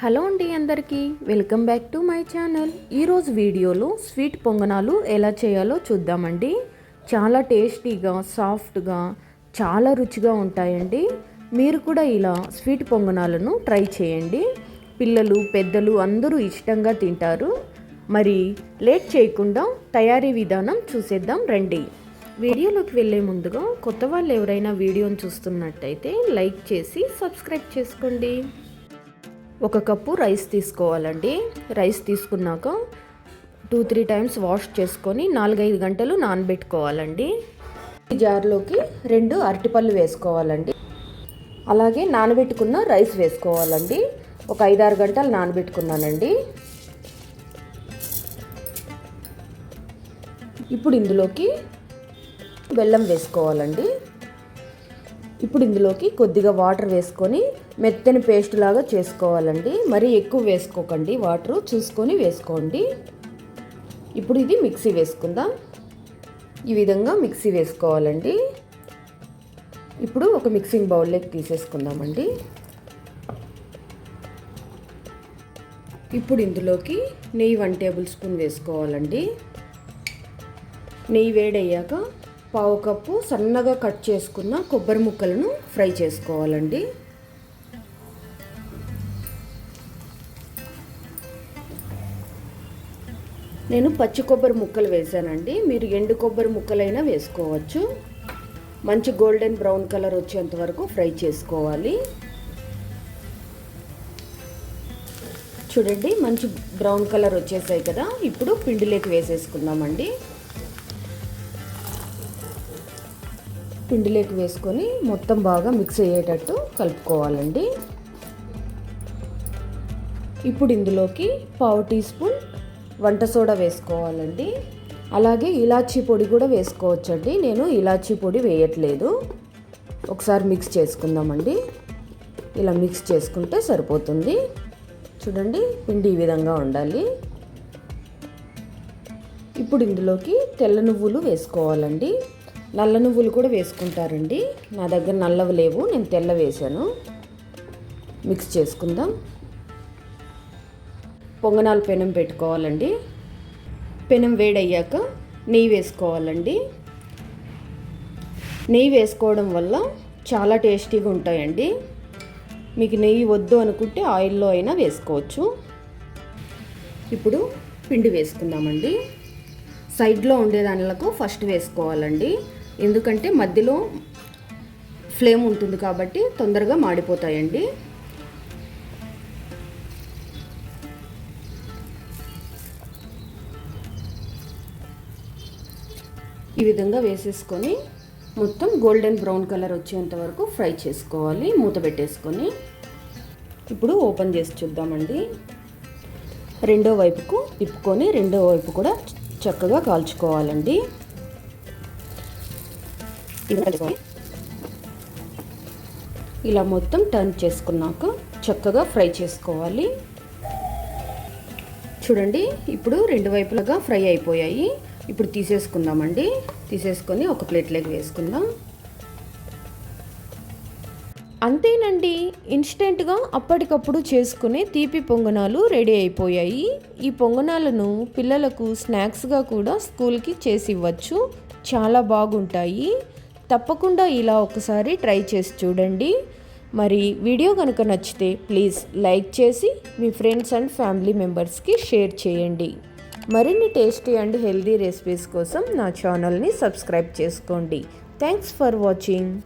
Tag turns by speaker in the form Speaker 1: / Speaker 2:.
Speaker 1: Hello అండి అందరికీ welcome back to my channel. ఈరోజు వీడియోలో స్వీట్ పొంగనాలు ఎలా చేయాలో చూద్దామండి. చాలా టేస్టీగా సాఫ్ట్గా చాలా రుచిగా ఉంటాయండి. మీరు కూడా ఇలా స్వీట్ పొంగనాలను ట్రై చేయండి. పిల్లలు పెద్దలు అందరూ ఇష్టంగా తింటారు. మరి లేట్ చేయకుండా తయారీ విధానం చూసేద్దాం రండి. వీడియోలోకి వెళ్ళే ముందుగా కొత్త వాళ్ళు ఎవరైనా వీడియోని చూస్తున్నట్టయితే లైక్ చేసి సబ్స్క్రైబ్ చేసుకోండి. ఒక కప్పు రైస్ తీసుకోవాలండి. రైస్ తీసుకున్నాక టూ త్రీ టైమ్స్ వాష్ చేసుకొని నాలుగైదు గంటలు నానబెట్టుకోవాలండి. ఈ జార్లోకి రెండు అరటిపళ్ళు వేసుకోవాలండి. అలాగే నానబెట్టుకున్న రైస్ వేసుకోవాలండి. ఒక ఐదారు గంటలు నానబెట్టుకున్నానండి. ఇప్పుడు ఇందులోకి బెల్లం వేసుకోవాలండి. ఇప్పుడు ఇందులోకి కొద్దిగా వాటర్ వేసుకొని మెత్తని పేస్ట్ లాగా చేసుకోవాలండి. మరీ ఎక్కువ వేసుకోకండి. వాటర్ చూసుకొని వేసుకోండి. ఇప్పుడు ఇది మిక్సీ వేసుకుందాం. ఈ విధంగా మిక్సీ వేసుకోవాలండి. ఇప్పుడు ఒక మిక్సింగ్ బౌల్లోకి తీసేసుకుందామండి. ఇప్పుడు ఇందులోకి నెయ్యి వన్ టేబుల్ స్పూన్ వేసుకోవాలండి. నెయ్యి వేడయ్యాక పావు కప్పు సన్నగా కట్ చేసుకున్న కొబ్బరి ముక్కలను ఫ్రై చేసుకోవాలండి. నేను పచ్చి కొబ్బరి ముక్కలు వేసానండి మీరు ఎండు కొబ్బరి ముక్కలైనా వేసుకోవచ్చు. మంచి గోల్డెన్ బ్రౌన్ కలర్ వచ్చేంత వరకు ఫ్రై చేసుకోవాలి. చూడండి మంచి బ్రౌన్ కలర్ వచ్చేసాయి కదా. ఇప్పుడు పిండిలోకి వేసేసుకుందామండి. పిండిలోకి వేసుకొని మొత్తం బాగా మిక్స్ అయ్యేటట్టు కలుపుకోవాలండి. ఇప్పుడు ఇందులోకి పావు టీ స్పూన్ వంట సోడా వేసుకోవాలండి. అలాగే ఇలాచీ పొడి కూడా వేసుకోవచ్చండి. నేను ఇలాచీ పొడి వేయట్లేదు. ఒకసారి మిక్స్ చేసుకుందామండి. ఇలా మిక్స్ చేసుకుంటే సరిపోతుంది. చూడండి పిండి ఈ విధంగా ఉండాలి. ఇప్పుడు ఇందులోకి తెల్ల నువ్వులు వేసుకోవాలండి. నల్ల నువ్వులు కూడా వేసుకుంటారండి. నా దగ్గర నల్లవి లేవు నేను తెల్ల వేసాను మిక్స్ చేసుకుందాం. పొంగనాలు పెనం పెట్టుకోవాలండి. పెనం వేడయ్యాక నెయ్యి వేసుకోవాలండి. నెయ్యి వేసుకోవడం వల్ల చాలా టేస్టీగా ఉంటాయండి. మీకు నెయ్యి వద్దు అనుకుంటే ఆయిల్లో అయినా వేసుకోవచ్చు. ఇప్పుడు పిండి వేసుకుందామండి. సైడ్లో ఉండే దానిలకు ఫస్ట్ వేసుకోవాలండి. ఎందుకంటే మధ్యలో ఫ్లేమ్ ఉంటుంది కాబట్టి తొందరగా మాడిపోతాయండి. ఈ విధంగా వేసేసుకొని మొత్తం గోల్డెన్ బ్రౌన్ కలర్ వచ్చేంత వరకు ఫ్రై చేసుకోవాలి మూత పెట్టేసుకొని. ఇప్పుడు ఓపెన్ చేసి చూద్దామండి. రెండో వైపుకు తిప్పుకొని రెండో వైపు కూడా చక్కగా కాల్చుకోవాలండి. ఇలా మొత్తం టర్న్ చేసుకున్నాక చక్కగా ఫ్రై చేసుకోవాలి. చూడండి ఇప్పుడు రెండు వైపులుగా ఫ్రై అయిపోయాయి. ఇప్పుడు తీసేసుకుందామండి. తీసేసుకొని ఒక ప్లేట్లోకి వేసుకుందాం. అంతేనండి ఇన్స్టెంట్గా అప్పటికప్పుడు చేసుకునే తీపి పొంగనాలు రెడీ అయిపోయాయి. ఈ పొంగనాలను పిల్లలకు స్నాక్స్గా కూడా స్కూల్కి చేసి ఇవ్వచ్చు. చాలా బాగుంటాయి. తప్పకుండా ఇలా ఒకసారి ట్రై చేసి చూడండి. మరి వీడియో కనుక నచ్చితే ప్లీజ్ లైక్ చేసి మీ ఫ్రెండ్స్ అండ్ ఫ్యామిలీ మెంబర్స్కి షేర్ చేయండి. మరిన్ని టేస్టీ అండ్ హెల్దీ రెసిపీస్ కోసం నా ఛానల్ని సబ్స్క్రైబ్ చేసుకోండి. Thanks for watching.